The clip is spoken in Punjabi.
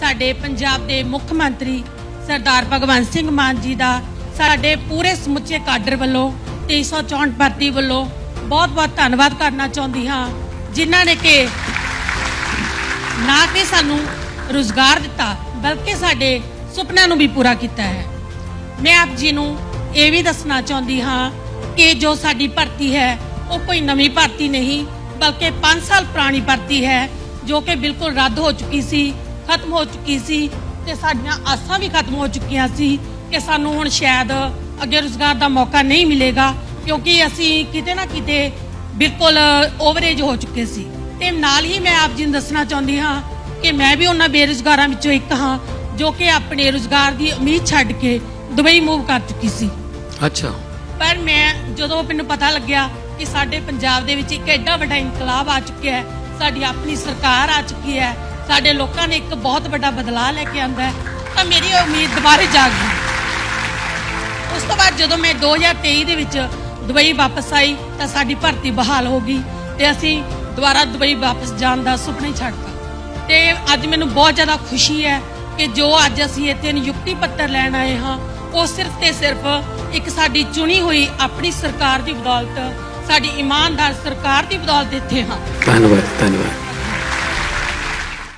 ਸਾਡੇ ਪੰਜਾਬ ਦੇ ਮੁੱਖ ਮੰਤਰੀ ਸਰਦਾਰ ਭਗਵੰਤ ਸਿੰਘ ਮਾਨ ਜੀ ਦਾ ਸਾਡੇ ਪੂਰੇ ਸਮੁੱਚੇ ਕਾਡਰ ਵੱਲੋਂ 364 ਭਰਤੀ ਵੱਲੋਂ ਬਹੁਤ-ਬਹੁਤ ਧੰਨਵਾਦ ਕਰਨਾ ਚਾਹੁੰਦੀ ਹਾਂ, ਜਿਨ੍ਹਾਂ ਨੇ ਕਿ ਨਾ ਕਿ ਸਾਨੂੰ ਰੁਜ਼ਗਾਰ ਦਿੱਤਾ, ਬਲਕਿ ਸਾਡੇ ਸੁਪਨਿਆਂ ਨੂੰ ਵੀ ਪੂਰਾ ਕੀਤਾ ਹੈ। ਮੈਂ ਆਪ ਜੀ ਨੂੰ ਇਹ ਵੀ ਦੱਸਣਾ ਚਾਹੁੰਦੀ ਹਾਂ ਕਿ ਜੋ ਸਾਡੀ ਭਰਤੀ ਹੈ, ਉਹ ਕੋਈ ਨਵੀਂ ਭਰਤੀ ਨਹੀਂ, ਬਲਕਿ 5 ਸਾਲ ਪੁਰਾਣੀ ਭਰਤੀ ਹੈ, ਜੋ ਕਿ ਬਿਲਕੁਲ ਰੱਦ ਹੋ ਚੁੱਕੀ ਸੀ, ਖਤਮ ਹੋ ਚੁੱਕੀ ਸੀ ਤੇ ਸਾਡੀਆਂ ਆਸਾਂ ਵੀ ਖਤਮ ਹੋ ਚੁੱਕੀਆਂ ਸੀ ਕਿ ਸਾਨੂੰ ਹੁਣ ਸ਼ਾਇਦ ਅੱਗੇ ਰੁਜ਼ਗਾਰ ਦਾ ਮੌਕਾ ਨਹੀਂ ਮਿਲੇਗਾ, ਕਿਉਂਕਿ ਅਸੀਂ ਕਿਤੇ ਨਾ ਕਿਤੇ ਬਿਲਕੁਲ ਓਵਰੇਜ ਹੋ ਚੁੱਕੇ ਸੀ। ਤੇ ਨਾਲ ਹੀ ਮੈਂ ਆਪ ਜੀ ਨੂੰ ਦੱਸਣਾ ਚਾਹੁੰਦੀ ਹਾਂ ਕਿ ਮੈਂ ਵੀ ਉਹਨਾਂ ਬੇਰੁਜ਼ਗਾਰਾਂ ਵਿੱਚੋਂ ਇੱਕ ਹਾਂ, ਜੋ ਕਿ ਆਪਣੇ ਰੁਜ਼ਗਾਰ ਦੀ ਉਮੀਦ ਛੱਡ ਕੇ ਦੁਬਈ ਮੂਵ ਕਰ ਚੁੱਕੀ ਸੀ। ਅੱਛਾ। ਪਰ ਮੈਂ ਜਦੋਂ ਮੈਨੂੰ ਪਤਾ ਲੱਗਿਆ ਕਿ ਸਾਡੇ ਪੰਜਾਬ ਦੇ ਵਿੱਚ ਇੱਕ ਐਡਾ ਵੱਡਾ ਇਨਕਲਾਬ ਆ ਚੁੱਕਿਆ ਹੈ, ਸਾਡੀ ਆਪਣੀ ਸਰਕਾਰ ਆ ਚੁੱਕੀ ਹੈ, ਸਾਡੇ ਲੋਕਾਂ ਨੇ ਇੱਕ ਬਹੁਤ ਵੱਡਾ ਬਦਲਾਅ ਲੈ ਕੇ ਆਂਦਾ ਹੈ, ਤਾਂ ਮੇਰੀ ਉਮੀਦ ਦੁਬਾਰੇ ਜਾਗ ਗਈ। ਉਸ ਤੋਂ ਬਾਅਦ ਜਦੋਂ ਮੈਂ 2023 ਦੇ ਵਿੱਚ ਦੁਬਈ ਵਾਪਸ ਆਈ, ਤਾਂ ਸਾਡੀ ਭਰਤੀ ਬਹਾਲ ਹੋ ਗਈ ਤੇ ਅਸੀਂ ਦੁਬਾਰਾ ਦੁਬਈ ਵਾਪਸ ਜਾਣ ਦਾ ਸੁਪਨਾ ਹੀ ਛੱਡਤਾ ਤੇ ਅੱਜ ਮੈਨੂੰ ਬਹੁਤ ਜ਼ਿਆਦਾ ਖੁਸ਼ੀ ਹੈ ਕਿ ਜੋ ਅੱਜ ਅਸੀਂ ਇੱਥੇ ਨਿਯੁਕਤੀ ਪੱਤਰ ਲੈਣ ਆਏ ਹਾਂ ਉਹ ਸਿਰਫ ਤੇ ਸਿਰਫ ਇੱਕ ਸਾਡੀ ਚੁਣੀ ਹੋਈ ਆਪਣੀ ਸਰਕਾਰ ਦੀ ਬਦੌਲਤ ਸਾਡੀ ਇਮਾਨਦਾਰ ਸਰਕਾਰ ਦੀ ਬਦੌਲਤ ਇੱਥੇ ਹਾਂ। ਧੰਨਵਾਦ ਧੰਨਵਾਦ।